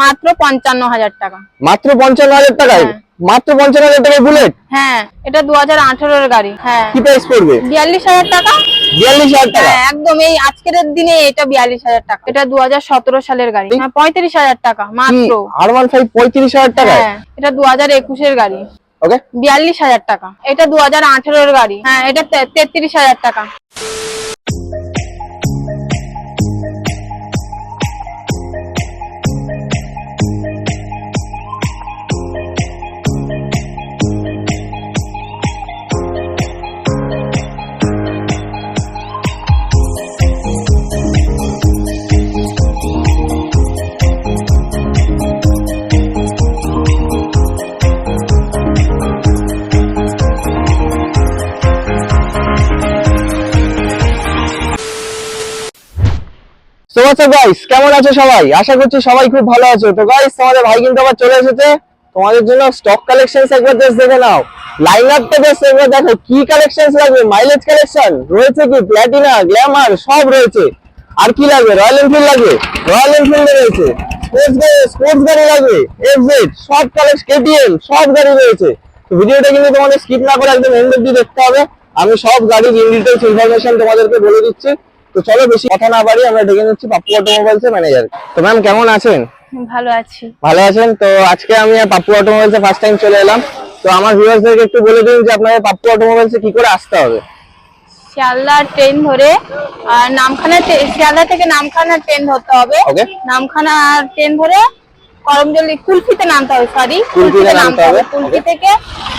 মাত্র পঞ্চান্ন হাজার টাকা। মাত্র পঞ্চান্ন হাজার টাকায়? হ্যাঁ। মাত্র পঞ্চান্ন হাজার টাকায় বুলেট? হ্যাঁ এটা দু হাজার আঠেরোর গাড়ি। হ্যাঁ। কি প্রাইস পড়বে? বিয়াল্লিশ হাজার টাকা। বিয়াল্লিশ হাজার টাকা? হ্যাঁ একদম এই আজকের দিনে এটা বিয়াল্লিশ হাজার টাকা। এটা দু হাজার সতেরো সালের গাড়ি। হ্যাঁ পঁয়ত্রিশ হাজার টাকা মাত্র। আর ওয়ান ফাইভ পঁয়ত্রিশ হাজার হ্যাঁ এটা দু হাজার একুশের গাড়ি। ওকে বিয়াল্লিশ হাজার টাকা। এটা দু হাজার আঠেরোর গাড়ি। হ্যাঁ এটা তেত্রিশ হাজার টাকা। হোয়াটস গাইস কেমন আছো সবাই? আশা করছি সবাই খুব ভালো আছো। তো তোমাদের ভাই কিন্তু আবার চলে এসেছে। তোমাদের জন্য স্টক কালেকশনস একবার দেখে নাও। দেখো, কি কালেকশনস লাগবে? মাইলেজ কালেকশন রয়েছে কি? প্ল্যাটিনা গ্ল্যামার সব রয়েছে। আর কি লাগবে? রয়্যাল এনফিল্ড লাগবে? রয়্যাল এনফিল্ড রয়েছে। স্পোর্টস গাড়ি স্পোর্টস গাড়ি লাগবে। সব কালেকশন সব গাড়ি রয়েছে। তো ভিডিওটা কিন্তু তোমাদের স্কিপ না করে একদম দেখতে হবে। আমি সব গাড়ির ইন ডিটেলস ইনফরমেশন তোমাদেরকে বলে দিচ্ছি। তো চলো বেশি কথা না বাড়ি আমরা ডেকে নিচ্ছি পাপ্পু অটোমোবাইলস এর ম্যানেজার তো ম্যাম কেমন আছেন? ভালো আছি। ভালো আছেন? তো আজকে আমি পাপ্পু অটোমোবাইলস এ ফার্স্ট টাইম চলে এলাম। তো আমার ভিউয়ার্সদেরকে একটু বলে দিন যে আপনাদের পাপ্পু অটোমোবাইলস এ কি করে আসতে হবে। শিয়ালদা ট্রেন ধরে আর নামখানা শিয়ালদা থেকে নামখানা ট্রেন ধরতে হবে. নামখানা ট্রেন ধরে করমজলি কুলফিতে নামতে হবে সরি কুলফিতে নামতে হবে, কুলফি থেকে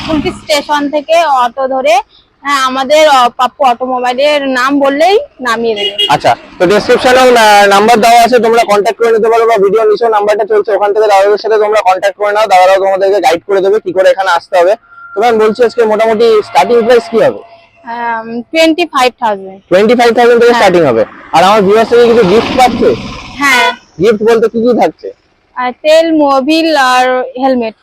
কুলফি স্টেশন থেকে অটো ধরে হ্যাঁ, আমাদের পাপ্পু অটোমোবাইলের নাম বললেই নামিয়ে দেবে। আচ্ছা তো ডেসক্রিপশনে নাম্বার দেওয়া আছে তোমরা কন্ট্যাক্ট করে নিতে পারো বা ভিডিও নিচে নাম্বারটা চলছে ওখান থেকে দাদাদের সাথে তোমরা কন্ট্যাক্ট করে নাও দাদারাও তোমাদেরকে গাইড করে দেবে কি করে এখানে আসতে হবে। তো ম্যাম বলছি আজকে মোটামুটি স্টার্টিং প্রাইস কি হবে? Twenty five thousand twenty five thousand থেকে হ্যাঁ। স্টার্টিং হবে। আর আমার ভিউয়ার্স থেকে কিছু গিফট পাচ্ছে হ্যাঁ। গিফট বলতে কি কি থাকছে? তেল মোবিল আর হেলমেট।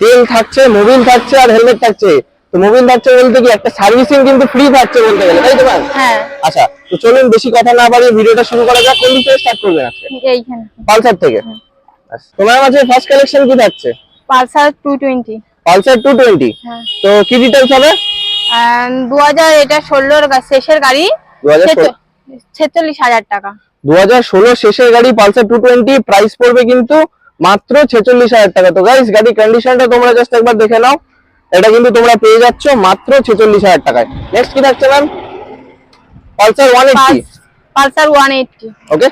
তেল থাকছে মোবিল থাকছে আর হেলমেট থাকছে। তো মোবিল থাকছে বলতে কি একটা সার্ভিসিং কিন্তু ফ্রি থাকছে বলতে গেলে তাই তো ম্যাম হ্যাঁ। আচ্ছা তো চলুন বেশি কথা না বাড়িয়ে ভিডিওটা শুরু করা যাক কোন দিক থেকে স্টার্ট করবেন আজকে? এইখানে। পালসার থেকে? আচ্ছা, তোমার কাছে ফার্স্ট কালেকশন কি থাকছে? Pulsar two twenty Pulsar two twenty হ্যাঁ। তো কি ডিটেলস হবে? দু হাজার এটা ষোলোর শেষের গাড়ি 2016 ছেচল্লিশ হাজার টাকা। দু হাজার ষোলো শেষের গাড়ি পালসার টু টোয়েন্টি প্রাইস পড়বে কিন্তু মাত্র ছেচল্লিশ হাজার টাকা। তো গাইস গাড়ির কন্ডিশনটা তোমরা জাস্ট একবার দেখে নাও। এটা কিন্তু তোমরা পেয়ে যাচ্ছ মাত্র ছেচল্লিশ হাজার টাকায়। নেক্সট কি থাকছে ma'am Pulsar one eighty Pulsar one eighty okay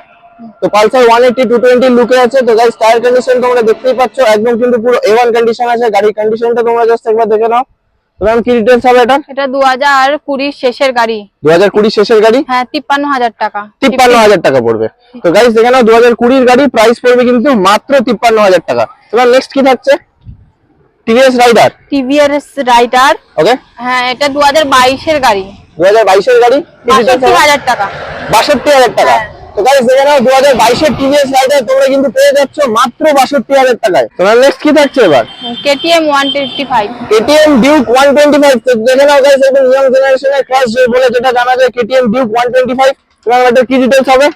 তো Pulsar one eighty two twenty লুকে আছে তো গাইস টায়ার কন্ডিশন তোমরা দেখতেই পাচ্ছ একদম কিন্তু পুরো এ ওয়ান কন্ডিশন আছে গাড়ির কন্ডিশনটা তোমরা জাস্ট একবার দেখে নাও। ম্যাম কি ডিটেলস হবে এটা? শেষের গাড়ি। দু হাজার কুড়ি শেষের গাড়ি? হ্যাঁ তিপ্পান্ন হাজার টাকা। তিপ্পান্ন হাজার টাকা পড়বে। তো গাইস দেখে নাও দু হাজার কুড়ির গাড়ি প্রাইস পড়বে কিন্তু মাত্র তিপ্পান্ন হাজার টাকা। এবার নেক্সট কি থাকছে? TVS Raider? TVS Raider. Okay হ্যাঁ এটা দু হাজার বাইশের গাড়ি। দু হাজার বাইশের গাড়ি? বাষট্টি হাজার টাকা। বাষট্টি হাজার টাকা। হ্যাঁ। তো গাইস দেখে নাও দু হাজার বাইশের টিভিএস রাইডার তোমরা কিন্তু পেয়ে যাচ্ছ মাত্র বাষট্টি হাজার টাকায়। তোমার নেক্সট কি থাকছে এবার? KTM one twenty five. KTM Duke one twenty five. দেখে নাও গাইস একদম ইয়ং জেনারেশনের ক্লাস বলে যেটা জানা যায় KTM Duke one twenty five. তোমার এটা কি ডিটেলস হবে?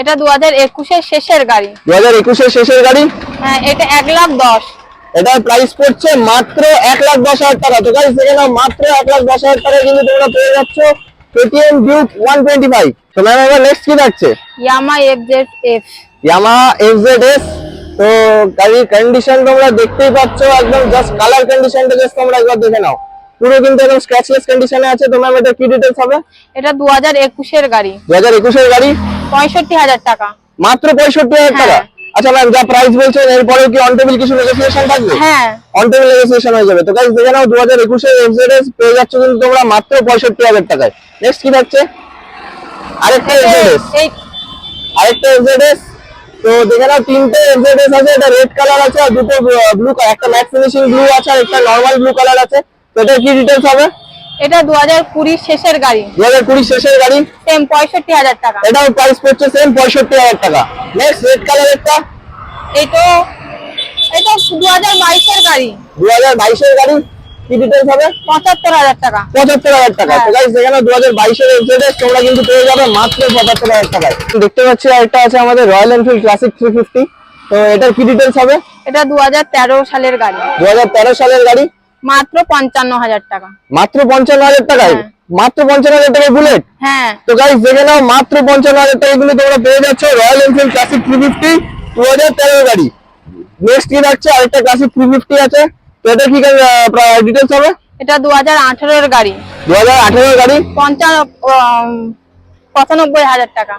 এটা দু হাজার একুশের শেষের গাড়ি। দু হাজার একুশের শেষের গাড়ি? হ্যাঁ এটা এক লাখ দশ। এটার প্রাইস পড়ছে মাত্র এক লাখ দশ হাজার টাকা। তো গাইস দেখে নাও মাত্র এক লাখ দশ হাজার টাকা কিন্তু তোমরা পেয়ে যাচ্ছ KTM Duke one twenty five তো ম্যাম এবার নেক্সট কি থাকছে? Yamaha F Z F Yamaha FZS তো গাড়ির কন্ডিশন তোমরা দেখতেই পাচ্ছ একদম জাস্ট কালার কন্ডিশনটা জাস্ট তোমরা একবার দেখে নাও। পুরো কিন্তু একদম স্ক্র্যাচলেস কন্ডিশনে আছে। তো ম্যাম এটা কি ডিটেলস হবে? এটা দু হাজার একুশের গাড়ি। দু হাজার একুশের গাড়ি? পঁয়ষট্টি হাজার টাকা। মাত্র পঁয়ষট্টি হাজার টাকা। হ্যাঁ। আচ্ছা ম্যাম যা প্রাইস বলছেন এরপরেও কি অন টেবিল কিছু নেগোসিয়েশন থাকবে? হ্যাঁ। অন টেবিল নেগোসিয়েশন হয়ে যাবে। তো গাইস দেখে নাও দু হাজার একুশে এফজেডএস পেয়ে যাচ্ছ কিন্তু তোমরা মাত্র পঁয়ষট্টি হাজার টাকায়। নেক্সট কি থাকছে? আরেকটা এফজেডএস এই আরেকটা এফজেডএস তো দেখে নাও তিনটে এফজেডএস আছে এটা রেড কালার আছে আর দুটো ব্লু একটা ম্যাট ফিনিশিং ব্লু আছে আর একটা নর্মাল ব্লু কালার আছে। তো এটা কি ডিটেলস হবে? এটা দু হাজার কুড়ির শেষের গাড়ি। দু হাজার কুড়ি শেষের গাড়ি? সেম পঁয়ষট্টি হাজার টাকা। এটাও প্রাইস পড়ছে সেম পঁয়ষট্টি হাজার টাকা। নেক্সট রেড কালার একটা এই তো এটা দু হাজার বাইশের গাড়ি। দু হাজার বাইশের গাড়ি? কি ডিটেলস হবে? পঁচাত্তর হাজার টাকা। পঁচাত্তর হাজার টাকা। হ্যাঁ। তো সেখানে দু হাজার বাইশের এফজেডএস তোমরা কিন্তু পেয়ে যাবে মাত্র পঁচাত্তর হাজার টাকায়। দেখতে পাচ্ছি আরেকটা আছে আমাদের Royal Enfield Classic three fifty তো এটার কি ডিটেলস হবে? এটা দু হাজার তেরো সালের গাড়ি। দু হাজার তেরো সালের গাড়ি। মাত্র পঞ্চান্ন হাজার টাকা। মাত্র পঞ্চান্ন হাজার টাকায়? হ্যাঁ। মাত্র পঞ্চান্ন হাজার টাকায় বুলেট হ্যাঁ। তো গাইস দেখে নাও মাত্র পঞ্চান্ন হাজার টাকা কিন্তু তোমরা পেয়ে যাচ্ছ Royal Enfield Classic three fifty দু হাজার তেরো গাড়ি। নেক্সট কি থাকছে আরেকটা ক্লাসিক থ্রি ফিফটি আছে। তো এটা কি ডিটেলস হবে? এটা দু হাজার আঠারোর গাড়ি। দু হাজার আঠেরো গাড়ি পঞ্চান্ন পঁচানব্বই হাজার টাকা।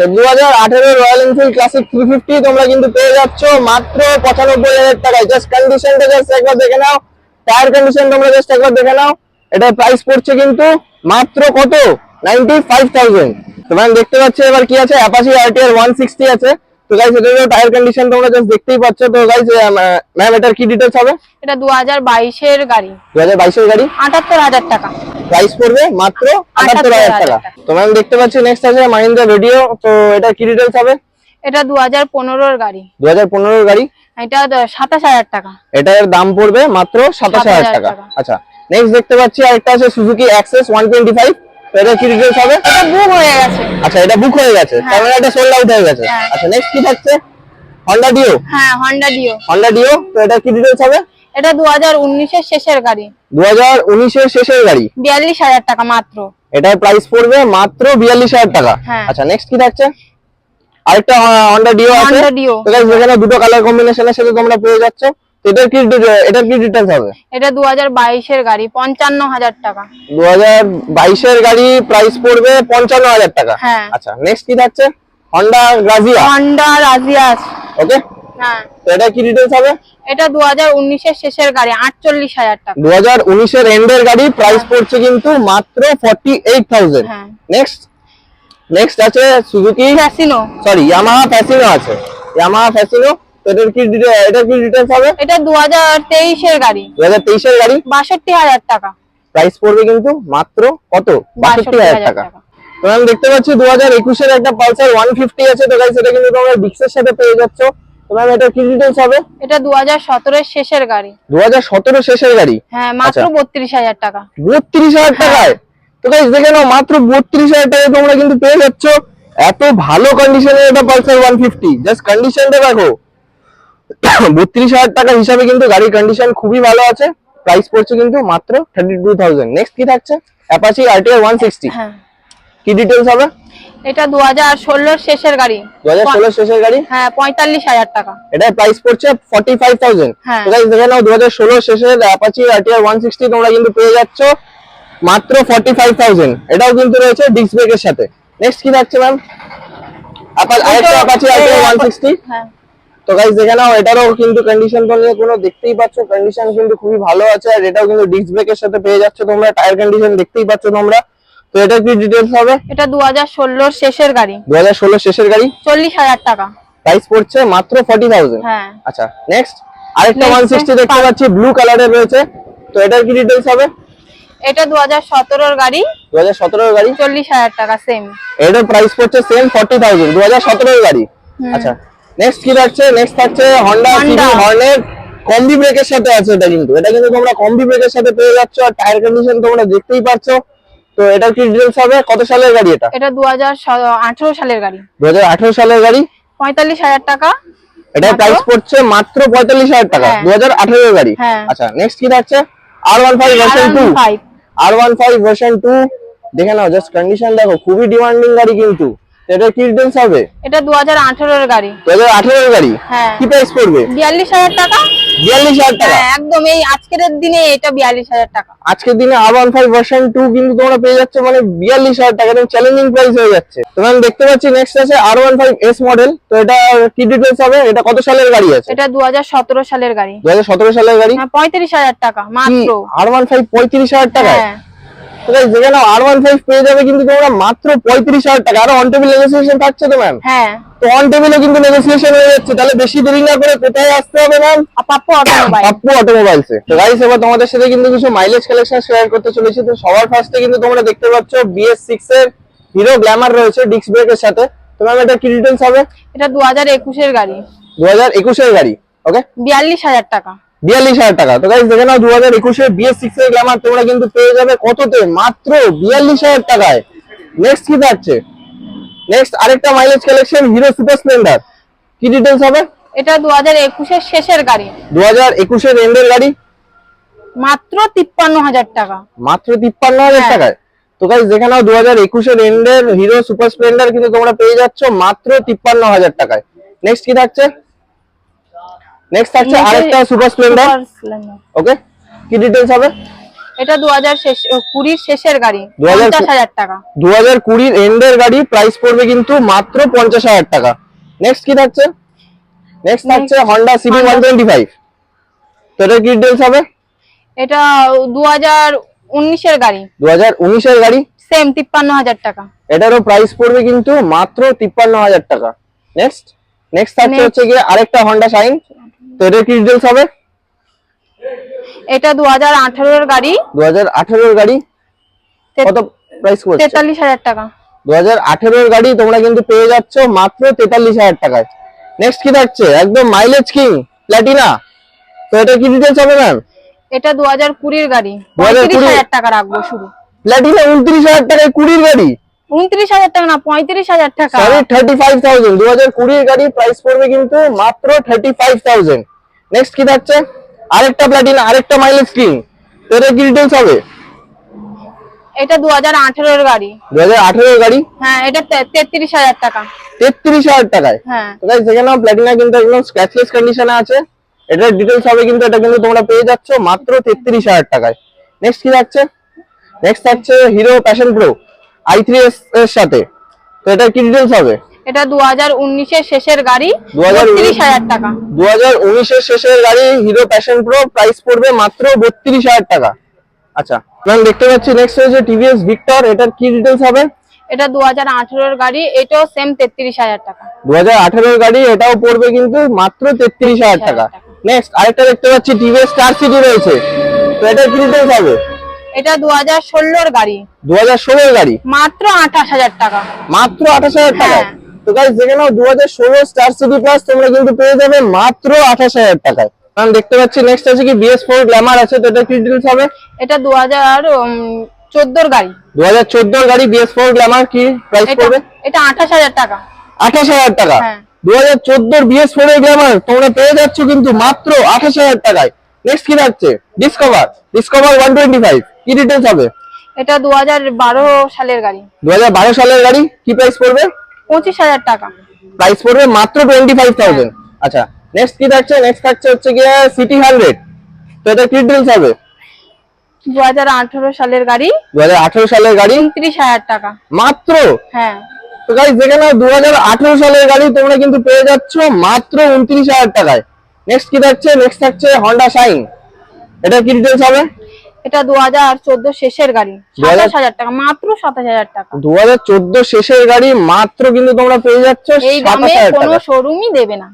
তো দু হাজার আঠেরো রয়্যাল এনফিল্ড থ্রি ফিফটি তোমরা কিন্তু পেয়ে যাচ্ছ মাত্র পঁচানব্বই হাজার টাকায় জাস্ট কন্ডিশনটা জাস্ট একবার দেখে নাও। টায়ার কন্ডিশন তোমরা জাস্ট একবার দেখে নাও। এটার প্রাইস পড়ছে কিন্তু মাত্র কত? নাইনটি ফাইভ থাউজেন্ড তোমরা দেখতে পাচ্ছ এবার কি আছে? অ্যাপাচি আরটিআর ওয়ান সিক্সটি আছে। গাইস এটারও টায়ার কন্ডিশন তোমরা জাস্ট দেখতেই পাচ্ছ। তো গাইস ম্যাম এটার কি ডিটেলস হবে? এটা দু হাজার বাইশের গাড়ি। দু হাজার বাইশের গাড়ি? আটাত্তর হাজার টাকা। প্রাইস পড়বে মাত্র আটাত্তর হাজার টাকা। তো ম্যাম দেখতে পাচ্ছ নেক্সট আছে মাহিন্দ্রা রেডিও তো এটা কি ডিটেলস হবে? এটা দু হাজার পনেরোর গাড়ি। দু হাজার পনেরোর গাড়ি? এটা সাতাশ হাজার টাকা। এটার দাম পড়বে মাত্র সাতাশ হাজার 27,000 টাকা। আচ্ছা নেক্সট দেখতে পাচ্ছি আরেকটা আছে Suzuki Access one twenty five এটা কি ডিটেলস হবে? এটা বুক হয়ে গেছে। আচ্ছা এটা বুক হয়ে গেছে। তার মানে এটা সোল্ড আউট হয়ে গেছে। হ্যাঁ। আচ্ছা নেক্সট কি থাকছে? হন্ডা ডিও হ্যাঁ হন্ডা ডিও হন্ডা ডিও তো এটা কি ডিটেলস হবে? এটা দু হাজার উনিশের শেষের গাড়ি। দু হাজার উনিশের শেষের গাড়ি। বিয়াল্লিশ হাজার টাকা মাত্র। এটার প্রাইস পড়বে মাত্র বিয়াল্লিশ হাজার টাকা। হ্যাঁ। আচ্ছা নেক্সট কি থাকছে? আরেকটা হন্ডা ডিও আছে। তো guys, যেখানে দুটো কালার কম্বিনেশনের সাথে তোমরা পেয়ে যাচ্ছ। এটার কি এটার কি ডিটেলস হবে? এটা দু হাজার বাইশের গাড়ি পঞ্চান্ন হাজার টাকা। দু হাজার বাইশের গাড়ি প্রাইস পড়বে পঞ্চান্ন হাজার টাকা। হ্যাঁ। আচ্ছা নেক্সট কি থাকছে? হন্ডা গ্রাজিয়া হন্ডা রাজিয়াস ওকে হ্যাঁ। তো এটা কি ডিটেলস হবে? এটা দু হাজার উনিশের শেষের গাড়ি আটচল্লিশ হাজার টাকা। দু হাজার উনিশের এন্ডের গাড়ি প্রাইস পড়ছে কিন্তু মাত্র ফর্টি এইট থাউজেন্ড হ্যাঁ। নেক্সট নেক্সট আছে Suzuki Fascino sorry Yamaha Fascino আছে। ইয়ামাহা ফ্যাসিনো এটার কি detail- এটার কি ডিটেলস হবে? এটা দু হাজার তেইশের গাড়ি। দু হাজার তেইশের গাড়ি? বাষট্টি হাজার টাকা। প্রাইস পড়বে কিন্তু মাত্র কত? বাষট্টি হাজার টাকা। তো আমি দেখতে পাচ্ছি দু হাজার একুশের একটা পালসার ওয়ান ফিফটি আছে তো গাইস এটা কিন্তু তোমরা ডিক্সের সাথে পেয়ে যাচ্ছ। তো ম্যাম এটা কি ডিটেলস হবে? এটা দু হাজার সতেরোর শেষের গাড়ি। দু হাজার সতেরো শেষের গাড়ি? হ্যাঁ মাত্র আচ্ছা। বত্রিশ হাজার টাকা। বত্রিশ হাজার টাকায়? তো গাইস দেখে নাও মাত্র বত্রিশ হাজার টাকায় তোমরা কিন্তু পেয়ে যাচ্ছ। এত ভালো কন্ডিশনের এটা পালসার ওয়ান ফিফটি জাস্ট কন্ডিশনটা দেখো। বত্রিশ হাজার টাকা হিসাবে কিন্তু গাড়ির কন্ডিশন খুবই ভালো আছে। প্রাইস পড়ছে কিন্তু মাত্র থার্টি টু থাউজেন্ড নেক্সট কি থাকছে? অ্যাপাচি আরটিআর ওয়ান সিক্সটি হ্যাঁ। কি ডিটেলস হবে? এটা দু হাজার ষোলোর শেষের গাড়ি। দু হাজার ষোলো শেষের গাড়ি? হ্যাঁ পঁয়তাল্লিশ হাজার টাকা। এটার প্রাইস পড়ছে ফর্টি ফাইভ থাউজেন্ড হ্যাঁ। দেখে নাও দু হাজার ষোলো শেষের অ্যাপাচি আরটিআর ওয়ান সিক্সটি তোমরা কিন্তু পেয়ে যাচ্ছ মাত্র ফর্টি ফাইভ থাউজেন্ড এটাও কিন্তু রয়েছে ডিস্ক ব্রেকের সাথে। নেক্সট কি থাকছে ma'am Apache RTR one sixty হ্যাঁ। তো গাইস দেখে নাও এটারও কিন্তু কন্ডিশন তো নিয়ে কোনো দেখতেই পাচ্ছ। কন্ডিশন কিন্তু খুবই ভালো আছে আর এটাও কিন্তু ডিস্ক ব্রেকের সাথে পেয়ে যাচ্ছ তোমরা। টায়ার কন্ডিশন দেখতেই পাচ্ছ তোমরা। তো এটার কি ডিটেলস হবে? এটা দু হাজার ষোলোর শেষের গাড়ি। দু হাজার ষোলো শেষের গাড়ি? চল্লিশ হাজার টাকা। প্রাইস পড়ছে মাত্র ফর্টি থাউজেন্ড হ্যাঁ। আচ্ছা নেক্সট আরেকটা Next ওয়ান সিক্সটি দেখতে পাঁচ- পাচ্ছি ব্লু কালারের রয়েছে। তো এটার কি ডিটেলস হবে? এটা দু হাজার সতেরোর গাড়ি। দু হাজার সতেরোর গাড়ি? চল্লিশ হাজার টাকা সেম এটার প্রাইস পড়ছে সেম ফর্টি থাউজেন্ড দু হাজার গাড়ি। আচ্ছা নেক্সট কি থাকছে? নেক্সট থাকছে হন্ডা। সিটি হর্নের কম্বি ব্রেকের সাথে আছে এটা কিন্তু। এটা কিন্তু তোমরা কম্বি ব্রেকের সাথে পেয়ে যাচ্ছ আর টায়ার কন্ডিশন তোমরা দেখতেই পাচ্ছ তো এটার কি ডিটেলস হবে? কত সালের গাড়ি এটা? এটা দু হাজার আঠারো সালের গাড়ি। দু হাজার আঠারো সালের গাড়ি? পঁয়তাল্লিশ হাজার টাকা। এটার মাত্র? প্রাইস পড়ছে মাত্র পঁয়তাল্লিশ হাজার টাকা। হ্যাঁ। দু হাজার গাড়ি। হ্যাঁ। আচ্ছা নেক্সট কি থাকছে? R one five version two five R one five version two দেখে নাও জাস্ট কন্ডিশন দেখো খুবই ডিমান্ডিং গাড়ি কিন্তু। এটা কি ডিটেলস হবে? এটা দু হাজার আঠারোর গাড়ি। দু হাজার আঠেরোর গাড়ি? হ্যাঁ। কি প্রাইস পড়বে? বিয়াল্লিশ হাজার টাকা। বিয়াল্লিশ হাজার টাকা? হ্যাঁ একদম এই আজকের দিনে এটা বিয়াল্লিশ হাজার টাকা। আজকের দিনে ওয়ান ফাইভ ভার্সন টু কিন্তু তোমরা পেয়ে যাচ্ছে মানে বিয়াল্লিশ হাজার টাকা এবং চ্যালেঞ্জিং প্রাইস হয়ে যাচ্ছে। তোমরা দেখতে পাচ্ছি নেক্সট আছে R one five S model তো এটা কি ডিটেলস হবে? এটা কত সালের গাড়ি আছে? এটা দু হাজার সতেরো সালের গাড়ি। দু হাজার সতেরো সালের গাড়ি? হ্যাঁ পঁয়ত্রিশ হাজার টাকা মাত্র। আর ওয়ান ফাইভ পঁয়ত্রিশ হাজার টাকা হ্যাঁ। যেখানে আর ওয়ান ফাইভ পেয়ে যাবে কিন্তু তোমরা মাত্র পঁয়ত্রিশ হাজার টাকা। আরও অন টেবিল নেগোসিয়েশন থাকছে তো ম্যাম হ্যাঁ। তো অন টেবিলে কিন্তু নেগোসিয়েশন হয়ে যাচ্ছে। তাহলে বেশি দেরি না করে কোথায় আসতে হবে ma'am Pappu automobile Pappu automobiles তো গাইস এবার তোমাদের সাথে কিন্তু কিছু মাইলেজ কালেকশন শেয়ার করতে চলেছি। তো সবার ফার্স্টে কিন্তু তোমরা দেখতে পাচ্ছ বিএস সিক্স এর হিরো গ্ল্যামার রয়েছে ডিস্ক ব্রেকের সাথে। তো ম্যাম এটা কি ডিটেলস হবে? এটা দু হাজার একুশের গাড়ি। দু হাজার একুশের গাড়ি ওকে বিয়াল্লিশ হাজার টাকা। বিয়াল্লিশ হাজার টাকা। তো গাইস দেখে নাও দু হাজার একুশে বিএস সিক্স এর গ্ল্যামার তোমরা কিন্তু পেয়ে যাবে কততে? মাত্র বিয়াল্লিশ হাজার টাকায়। নেক্সট কি থাকছে? নেক্সট আরেকটা mileage collection Hero Super Splendor কি ডিটেলস হবে? এটা দু হাজার একুশের শেষের গাড়ি। দু হাজার একুশের এন্ডের গাড়ি? মাত্র তিপ্পান্ন হাজার টাকা। মাত্র তিপ্পান্ন হাজার হ্যাঁ। টাকায়। তো গাইজ দেখে নাও দু হাজার একুশের এন্ডের হিরো সুপার স্প্লেন্ডার কিন্তু তোমরা পেয়ে যাচ্ছ মাত্র তিপ্পান্ন হাজার টাকায়। নেক্সট কি থাকছে? নেক্সট থাকছে আরেকটা সুপার স্প্লেন্ডার ওকে কি ডিটেলস হবে? এটা দু হাজার শেষ কুড়ির শেষের গাড়ি 2000 পঞ্চাশ হাজার টাকা। দু হাজার কুড়ির এন্ডের গাড়ি প্রাইস পড়বে কিন্তু মাত্র পঞ্চাশ হাজার টাকা। নেক্সট কি থাকছে? নেক্সট থাকছে তো এটা কি ডিটেলস হবে? এটা দু হাজার উনিশের গাড়ি। দু হাজার উনিশের গাড়ি। সেম তিপ্পান্ন হাজার টাকা। এটারও প্রাইস পড়বে কিন্তু মাত্র তিপ্পান্ন হাজার টাকা। নেক্সট নেক্সট থাকছে হচ্ছে গিয়ে আরেকটা হন্ডা শাইন তো এটার কি ডিটেলস হবে? এটা দু হাজার আঠারোর গাড়ি। দু হাজার আঠেরোর গাড়ি? কত প্রাইস পড়ছে? তেতাল্লিশ হাজার টাকা। দু হাজার আঠেরোর গাড়ি তোমরা কিন্তু পেয়ে যাচ্ছ মাত্র তেতাল্লিশ হাজার টাকায়। নেক্সট কি থাকছে? একদম মাইলেজ কিং প্ল্যাটিনা তো এটা কি ডিটেলস হবে ম্যাম এটা দু হাজার কুড়ির গাড়ি। 2020 হাজার টাকা রাখব শুধু। প্ল্যাটিনা উনত্রিশ হাজার টাকায় কুড়ির গাড়ি। উনত্রিশ হাজার টাকা না পঁয়ত্রিশ হাজার টাকা। সরি থার্টি ফাইভ থাউজেন্ড দু হাজার কুড়ির গাড়ি প্রাইস পড়বে কিন্তু মাত্র থার্টি ফাইভ থাউজেন্ড নেক্সট কি থাকছে? আরেকটা আরেকটা মাইলেজ কিং কি ডিটেলস হবে? এটা দু হাজার আঠারোর গাড়ি। দু হাজার আঠেরোর গাড়ি? হ্যাঁ এটা তে- তেত্রিশ হাজার টাকা। তেত্রিশ হাজার টাকায়? হ্যাঁ। তো কিন্তু একদম স্ক্র্যাচলেস কন্ডিশনে আছে। এটার হবে কিন্তু এটা কিন্তু তোমরা পেয়ে যাচ্ছ মাত্র তেত্রিশ হাজার টাকায়। নেক্সট কি next Hero Passion Pro I three এর সাথে। তো এটার কি ডিটেলস হবে? এটা দু হাজার উনিশের শেষের গাড়ি 2019 তিরিশ হাজার টাকা। দু হাজার উনিশের শেষের গাড়ি হিরো প্যাশন প্রো প্রাইস পড়বে মাত্র বত্রিশ হাজার টাকা। আচ্ছা ম্যাম দেখতে পাচ্ছি নেক্সট হচ্ছে টিভিএস ভিক্টর এটার কি ডিটেলস হবে? এটা দু হাজার আঠারোর গাড়ি এটাও সেম তেত্রিশ হাজার টাকা। দু হাজার আঠেরোর গাড়ি এটাও পড়বে কিন্তু মাত্র তেত্রিশ হাজার টাকা। নেক্সট আরেকটা দেখতে পাচ্ছি টিভিএস স্টার সিটি রয়েছে। তো এটার কি ডিটেলস হবে? এটা দু হাজার ষোলোর গাড়ি। দু হাজার ষোলোর গাড়ি? মাত্র আঠাশ হাজার টাকা। মাত্র আঠাশ হাজার টাকায় হ্যাঁ। তো গাইজ দেখে নাও দু হাজার ষোলো স্টার সিটি প্লাস তোমরা কিন্তু পেয়ে যাবে মাত্র আঠাশ হাজার টাকায়। ম্যাম দেখতে পাচ্ছি নেক্সট আছে কি? বিএস ফোর গ্ল্যামার আছে তো এটা কি ডিটেলস হবে? এটা দু হাজার চোদ্দোর গাড়ি। দু হাজার চোদ্দোর গাড়ি বিএস ফোর গ্ল্যামার কি প্রাইস পড়বে? এটা আঠাশ হাজার টাকা। আঠাশ হাজার টাকা। হ্যাঁ। দু হাজার চোদ্দোর বিএস ফোর এর গ্ল্যামার তোমরা পেয়ে যাচ্ছ কিন্তু মাত্র আঠাশ হাজার টাকায়। নেক্সট কি থাকছে? Discover Discover one twenty five কি ডিটেলস হবে? এটা দু হাজার বারো সালের গাড়ি। দু হাজার বারো সালের গাড়ি? কি প্রাইস পড়বে? পঁচিশ হাজার টাকা। প্রাইস পড়বে মাত্র টোয়েন্টি ফাইভ থাউজেন্ড আচ্ছা নেক্সট কি থাকছে? নেক্সট থাকছে হচ্ছে গিয়ে সিটি হান্ড্রেড তো এটা কি ডিটেলস হবে? দু হাজার আঠারো সালের গাড়ি। দু হাজার আঠেরো সালের গাড়ি? উনত্রিশ হাজার টাকা। মাত্র? হ্যাঁ। তো দু হাজার আঠেরো সালের গাড়ি তোমরা কিন্তু পেয়ে যাচ্ছ মাত্র উনত্রিশ হাজার টাকায়। নেক্সট কি থাকছে? নেক্সট থাকছে হন্ডা শাইন এটা কি ডিটেলস হবে? এটা দু হাজার চোদ্দ শেষের গাড়ি। 2000 সাতাশ হাজার টাকা মাত্র সাতাশ হাজার টাকা। দু হাজার চোদ্দ শেষের গাড়ি মাত্র কিন্তু তোমরা পেয়ে যাচ্ছ এই সাতাশ দামে হাজার কোনো শোরুমই দেবে না।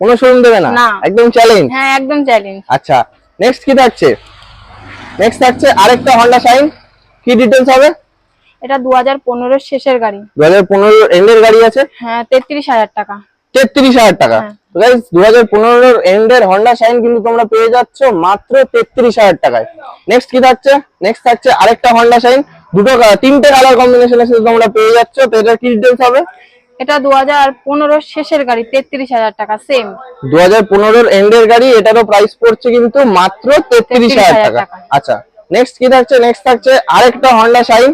কোনো শোরুম দেবে না। একদম চ্যালেঞ্জ হ্যাঁ একদম চ্যালেঞ্জ আচ্ছা নেক্সট কি থাকছে? নেক্সট থাকছে আরেকটা হন্ডা শাইন কি ডিটেলস হবে? এটা দু হাজার পনেরোর শেষের গাড়ি। দু হাজার পনেরো এন্ডের গাড়ি আছে। হ্যাঁ তেত্রিশ হাজার টাকা। তেত্রিশ হাজার টাকা। হ্যাঁ। দু হাজার পনেরোর এন্ডের হন্ডা শাইন কিন্তু তোমরা পেয়ে যাচ্ছ মাত্র তেত্রিশ হাজার টাকায়। নেক্সট কি থাকছে? নেক্সট থাকছে আরেকটা হন্ডা শাইন দুটো তিনটে কালার কম্বিনেশনের সাথে তোমরা পেয়ে যাচ্ছ। তো এটা কি ডিটেলস হবে? এটা দু হাজার শেষের গাড়ি তেত্রিশ হাজার টাকা সেম দু হাজার পনেরোর এন্ডের গাড়ি এটারও প্রাইস পড়ছে কিন্তু মাত্র তেত্রিশ হাজার টাকা। টাকা। আচ্ছা নেক্সট কি থাকছে? নেক্সট থাকছে আরেকটা হন্ডা শাইন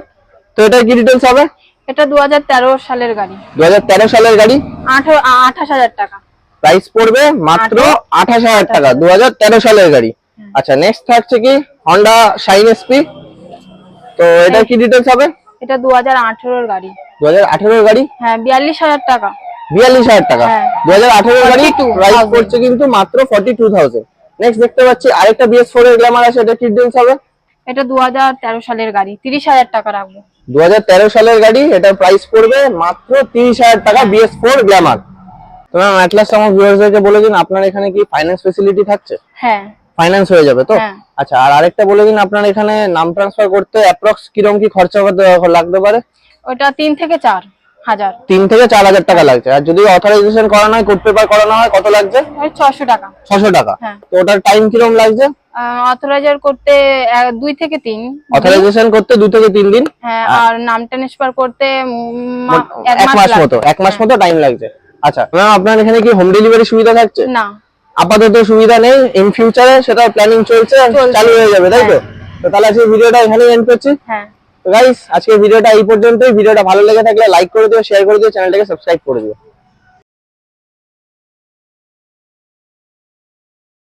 তো এটা কি ডিটেলস হবে? এটা দু হাজার তেরো সালের গাড়ি। দু হাজার তেরো সালের গাড়ি? আঠারো আঠাশ হাজার টাকা। প্রাইস পড়বে মাত্র আঠাশ হাজার টাকা দু হাজার তেরো সালের গাড়ি। আচ্ছা নেক্সট থাকছে কি? হন্ডা শাইন এসপি তো এটা কি ডিটেলস হবে? এটা দু হাজার আঠেরোর গাড়ি। দু হাজার আঠেরোর গাড়ি? হ্যাঁ বিয়াল্লিশ হাজার টাকা। বিয়াল্লিশ হাজার টাকা। হ্যাঁ। দু হাজার আঠেরোর গাড়ি 42,000 প্রাইস পড়ছে কিন্তু মাত্র ফর্টি টু থাউজেন্ড নেক্সট দেখতে পাচ্ছি আরেকটা বিএস ফোর এর গ্ল্যামার আছে এটা কি ডিটেলস হবে? এটা দু হাজার তেরো সালের গাড়ি তিরিশ হাজার টাকা রাখব। দু হাজার তেরো সালের গাড়ি এটার প্রাইস পড়বে মাত্র তিরিশ হাজার টাকা বিএস ফোর গ্ল্যামার তো ম্যাম আমার ভিউয়ার্সদেরকে বলে দিন আপনার এখানে কি ফাইন্যান্স ফেসিলিটি থাকছে? হ্যাঁ। ফাইন্যান্স হয়ে যাবে তো? হ্যাঁ। আচ্ছা আর আরেকটা বলে দিন আপনার এখানে নাম ট্রান্সফার করতে অ্যাপ্রক্স কীরকম কি খরচা করতে- লাগতে পারে? ওটা তিন থেকে চার। হাজার। তিন থেকে চার হাজার টাকা লাগছে। আর যদি অথরাইজেশন করানো হয় কোড পেপার করানো হয় কত লাগছে? ছশো টাকা। ছশো টাকা। হ্যাঁ। তো ওটার টাইম কীরকম লাগছে? অথরাইজার করতে দুই থেকে তিন অথরাইজেশন করতে দু থেকে তিন দিন? হ্যাঁ আর নাম ট্রান্সফার করতে এক মাস মতো এক মাস। মতো টাইম লাগছে। আচ্ছা ম্যাম আপনার এখানে কি হোম ডেলিভারি সুবিধা থাকছে? না। আপাতত সুবিধা নেই। ইন ফিউচারে সেটা প্ল্যানিং চলছে। চালু হয়ে যাবে তাই তো? হ্যাঁ। তো তাহলে আজকে ভিডিওটা এখানেই এন্ড করছি। হ্যাঁ। গাইস আজকের ভিডিওটা এই পর্যন্তই। ভিডিওটা ভালো লেগে থাকলে লাইক করে দিও শেয়ার করে দিও চ্যানেলটাকে সাবস্ক্রাইব করে দিও।